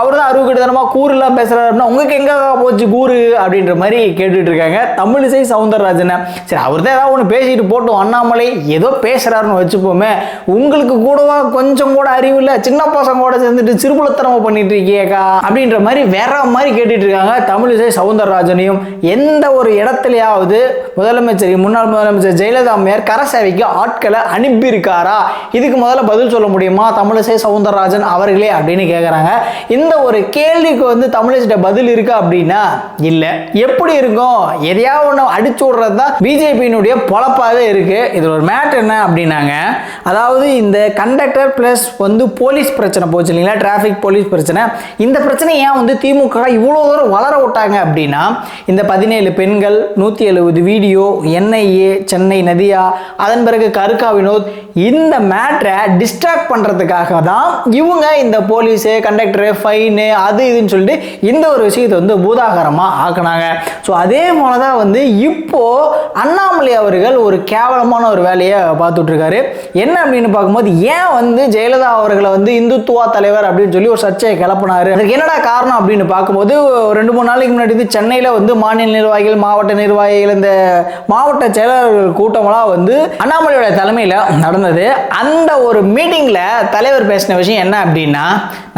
அவர் தான் அறிவுக்கிட்டதனமாக கூறுலாம் பேசுகிறாரு அப்படின்னா உங்களுக்கு எங்கே போச்சு? கூறு அப்படின்ற மாதிரி கேட்டுட்டு இருக்காங்க. தமிழிசை சவுந்தரராஜனை. சரி அவர் தான் ஏதாவது ஒன்று பேசிட்டு போட்டோம். அண்ணாமலை ஏதோ பேசுகிறாருன்னு வச்சுப்போமே உங்களுக்கு கூடவா கொஞ்சம் கூட அறிவு இல்லை? சின்ன பசங்க கூட சேர்ந்துட்டு சிறுபுலத்தனமா பண்ணிட்டு இருக்கியேக்கா? அப்படின்ற மாதிரி வேற மாதிரி கேட்டுட்டு இருக்காங்க தமிழிசை சவுந்தரராஜனையும். எந்த ஒரு இடத்துலையாவது முதலமைச்சர் முன்னாள் முதலமைச்சர் ஜெயலலிதா அம்மையார் கரசேவைக்கு ஆட்களை அனுப்பியிருக்காரா? இதுக்கு முதல்ல பதில் சொல்ல முடியுமா? தமிழிசை சவுந்தரராஜன் அவர்களே அப்படின்னு கேட்குறாங்க இந்த ஒரு கேள்விக்கு வந்து தமிழிசைட்ட பதில் இருக்கா அப்படின்னா இல்லை. எப்படி இருக்கும்? எதையாவது ஒன்று அடிச்சு விடுறது தான் பிஜேபியினுடைய பொழப்பாகவே இருக்கு. இதில் ஒரு மேட்டர் என்ன அப்படின்னாங்க அதாவது இந்த கண்டக்டர் ப்ளஸ் வந்து போலீஸ் பிரச்சனை போச்சு இல்லைங்களா? டிராஃபிக் போலீஸ் பிரச்சனை. இந்த பிரச்சனை ஏன் வந்து திமுக இவ்வளோ தூரம் வளர விட்டாங்க அப்படின்னா இந்த பதினேழு பெண்கள் நூற்றி எழுபது வீடியோ என்ஐஏ சென்னை நதியா அதன் பிறகு கருக்கா வினோத் இந்த மேட்ரை டிஸ்ட்ராக்ட் பண்ணுறதுக்காக தான் இவங்க இந்த போலீஸு கண்டக்டரு ஃபைனு அது இதுன்னு சொல்லிட்டு இந்த ஒரு விஷயத்தை வந்து பூதாகரமாக ஆக்குனாங்க. ஸோ அதே போல தான் வந்து இப்போ அண்ணாமலை அவர்கள் ஒரு கேவலமான ஒரு வேலையை பார்த்துட்டு இருக்காரு என்ன அப்படின்னு பார்க்கும்போது ஏன் வந்து ஜெயலலிதா அவர்களை வந்து இந்துத்துவா தலைவர் அப்படின்னு சொல்லி ஒரு சர்ச்சையை கிளப்பினாரு? அதுக்கு என்னடா காரணம் அப்படின்னு பார்க்கும்போது ரெண்டு மூணு நாளைக்கு முன்னாடி வந்து சென்னையில் வந்து மாநில நிர்வாகிகள் மாவட்ட நிர்வாகிகள் இந்த மாவட்ட செயலாளர்கள் கூட்டமெல்லாம் வந்து அண்ணாமலையோட தலைமையில் நடந்தது. அந்த ஒரு மீட்டிங்கில் தலைவர் பேசின விஷயம் என்ன அப்படின்னா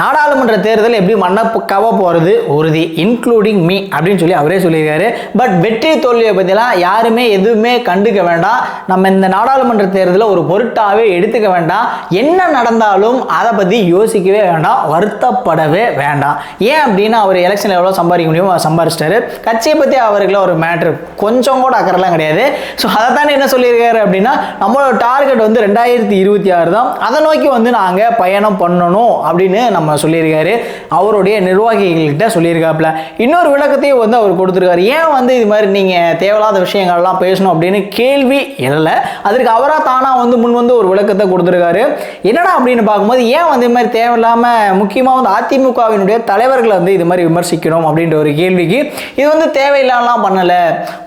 நாடாளுமன்ற தேர்தல் எப்படி மண்ணை கவ போகிறது உறுதி. இன்க்ளூடிங் மீ அப்படின்னு சொல்லி அவரே சொல்லியிருக்காரு. பட் வெற்றி தோல்வியை பற்றிலாம் யாருமே எதுவுமே கண்டுக்க வேண்டாம். நம்ம இந்த நாடாளுமன்ற தேர்தலில் ஒரு பொருட்டாகவே எடுத்துக்க வேண்டாம். என்ன நடந்தாலும் அதை பற்றி யோசிக்கவே வேண்டாம். வருத்தப்படவே வேண்டாம். ஏன் அப்படின்னா அவர் எலெக்ஷனில் எவ்வளோ சம்பாதிக்க முடியுமோ அதை சம்பாரிச்சிட்டாரு. கட்சியை பற்றி அவருக்குள்ள ஒரு மேட்ரு கொஞ்சம் கூட அக்கறைலாம் கிடையாது. ஸோ அதை தானே என்ன சொல்லியிருக்காரு அப்படின்னா நம்மளோட டார்கெட் வந்து ரெண்டாயிரத்தி இருபத்தி ஆறு தான். அதை நோக்கி வந்து நாங்கள் பயணம் பண்ணணும் அப்படின்னு நம்ம சொல்லியிருக்காரு. அவருடைய நிர்வாகிகள்கிட்ட சொல்லியிருக்காப்புல. இன்னொரு விளக்கத்தையும் வந்து அவர் கொடுத்துருக்காரு. ஏன் வந்து இது மாதிரி நீங்கள் தேவையில்லாத விஷயங்கள்லாம் பேசணும் அப்படின்னு கேள்வி இல்லை அதற்கு அவராக தானாக வந்து முன் வந்து ஒரு விளக்கத்தை கொடுத்துருக்காரு. என்னடா அப்படின்னு பார்க்கும்போது ஏன் வந்து இது மாதிரி தேவையில்லாமல் முக்கியமாக வந்து அதிமுகவினுடைய தலைவர்களை வந்து இது மாதிரி விமர்சிக்கணும் அப்படின்ற ஒரு கேள்விக்கு இது வந்து தேவையில்லாமலாம் பண்ணலை.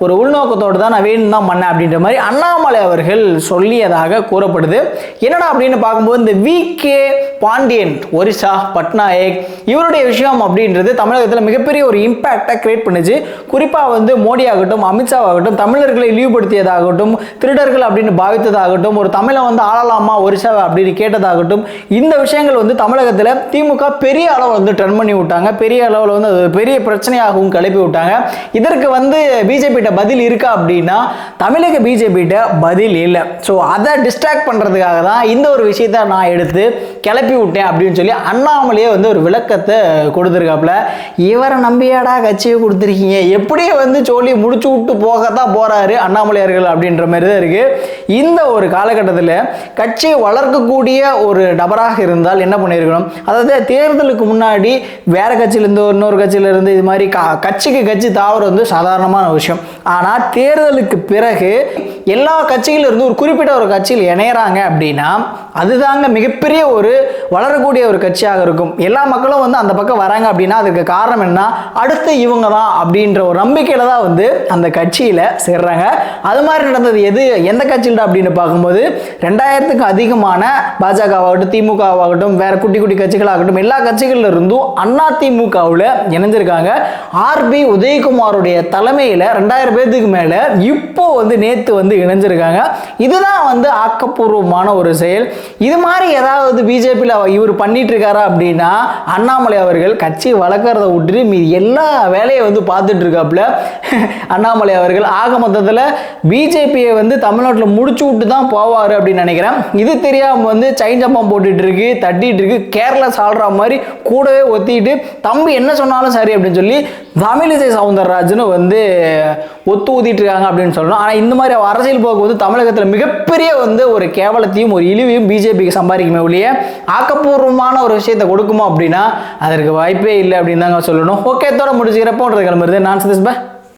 ஒரு உள்நோக்கத்தோடு தான் நான் வேணும் தான் பண்ணேன் அப்படின்ற மாதிரி அண்ணாமலை அவர்கள் சொல்லியதாக கூறப்படுது. என்னடா அப்படின்னு பார்க்கும்போது இந்த விகே பாண்டியன் ஒரிசா பட்நாயக் இவருடைய விஷயம் அப்படின்றது தமிழகத்தில் மிகப்பெரிய ஒரு இம்பேக்டை கிரியேட் பண்ணுச்சு. குறிப்பாக வந்து மோடி ஆகட்டும் அமித்ஷா ஆகட்டும் தமிழர்களை இழிவுபடுத்தியதாகட்டும் திருடர்கள் அப்படின்னு பாவித்ததாகட்டும் ஒரு தமிழை வந்து ஆளலாமா ஒரிசா அப்படின்னு கேட்டதாகட்டும் இந்த விஷயங்கள் வந்து தமிழகத்தில் திமுக பெரிய அளவில் வந்து டர்ன் பண்ணி விட்டாங்க. பெரிய அளவில் வந்து அது பெரிய பிரச்சனையாகவும் கிளப்பி விட்டாங்க. இதற்கு வந்து பிஜேபிகிட்ட பதில் இருக்கா அப்படின்னா தமிழக பிஜேபிகிட்ட பதில் இல்லை. ஸோ அதை டிஸ்ட்ராக்ட் பண்ணுறதுக்காக தான் இந்த ஒரு விஷயத்தை நான் எடுத்து கிளப்பி விட்டேன் அப்படின்னு சொல்லி அண்ணாமலையே வந்து ஒரு விளக்கத்தை கொடுத்துருக்காப்புல. இவரை நம்பியாடா கட்சியை கொடுத்துருக்கீங்க? எப்படியே வந்து சொல்லி முடிச்சு விட்டு போக தான் போகிறாரு அண்ணாமலையார்கள் அப்படின்ற மாதிரி தான் இருக்குது இந்த ஒரு காலகட்டத்தில் கட்சியை வளர்க்கக்கூடிய ஒரு நபராக இருந்தால் என்ன பண்ணியிருக்கணும்? அதாவது தேர்தலுக்கு முன்னாடி வேற கட்சியிலேருந்து இன்னொரு கட்சியிலேருந்து இது மாதிரி கா கட்சிக்கு கட்சி தாவரம் வந்து சாதாரணமான விஷயம். ஆனால் தேர்தலுக்கு பிறகு எல்லா கட்சியில இருந்து ஒரு குறிப்பிட்ட ஒரு கட்சியில் இணையறாங்க அப்படின்னா அதுதாங்க மிகப்பெரிய ஒரு வளரக்கூடிய ஒரு கட்சியாக இருக்கும். எல்லா மக்களும் வந்து அந்த பக்கம் வராங்க அப்படின்னா அதுக்கு காரணம் என்ன? அடுத்து இவங்க தான் அப்படின்ற ஒரு நம்பிக்கையில தான் வந்து அந்த கட்சியில் சேர்றாங்க. அது மாதிரி நடந்தது எது? எந்த கட்சியில் அப்படின்னு பார்க்கும்போது ரெண்டாயிரத்துக்கு அதிகமான பாஜகவாகட்டும் திமுகவாகட்டும் வேற குட்டி குட்டி கட்சிகளாகட்டும் எல்லா கட்சிகள்ல இருந்தும் அண்ணா திமுகவில் இணைஞ்சிருக்காங்க. ஆர்பி உதயகுமாருடைய தலைமையில் ரெண்டாயிரம் பேர்த்துக்கு மேலே இப்போ வந்து நேற்று வந்து இணைஞ்சிருக்காங்க. இதுதான் வந்து ஆக்கப்பூர்வமான ஒரு செயல். இது மாதிரி ஏதாவது பிஜேபி பிஜேபியில் இவர் பண்ணிட்டு இருக்காரா அப்படின்னா அண்ணாமலை அவர்கள் கட்சி வளர்க்குறத விட்டுட்டு மீதி எல்லா வேலையை வந்து பார்த்துட்டு இருக்காப்புல அண்ணாமலை அவர்கள் ஆக மொத்தத்தில் பிஜேபியை வந்து தமிழ்நாட்டில் முடிச்சு விட்டு தான் போவார் அப்படின்னு நினைக்கிறேன். இது தெரியாமல் வந்து சைஞ்சப்பம் போட்டுட்டு இருக்கு தட்டிட்டு இருக்கு கேரளா ஆடுற மாதிரி கூடவே ஒத்திட்டு தம்பி என்ன சொன்னாலும் சரி அப்படின்னு சொல்லி தமிழிசை சவுந்தரராஜனும் வந்து ஒத்து ஊதிட்டு இருக்காங்க அப்படின்னு சொல்லணும். ஆனால் இந்த மாதிரி அரசியல் போக்கு வந்து தமிழகத்தில் மிகப்பெரிய வந்து ஒரு கேவலத்தையும் ஒரு இழிவையும் பிஜேபிக்கு சம்பாதிக்குமே ஒழிய ஆக்கப்பூர்வமான ஒரு விஷயத்தை கொடுக்குமா அப்படின்னா அதற்கு வாய்ப்பே இல்லை அப்படின்னு தாங்க சொல்லணும். ஓகே தோட முடிச்சுக்கிறப்போன்றது கிளம்புறது நான் சதீஷ் பா.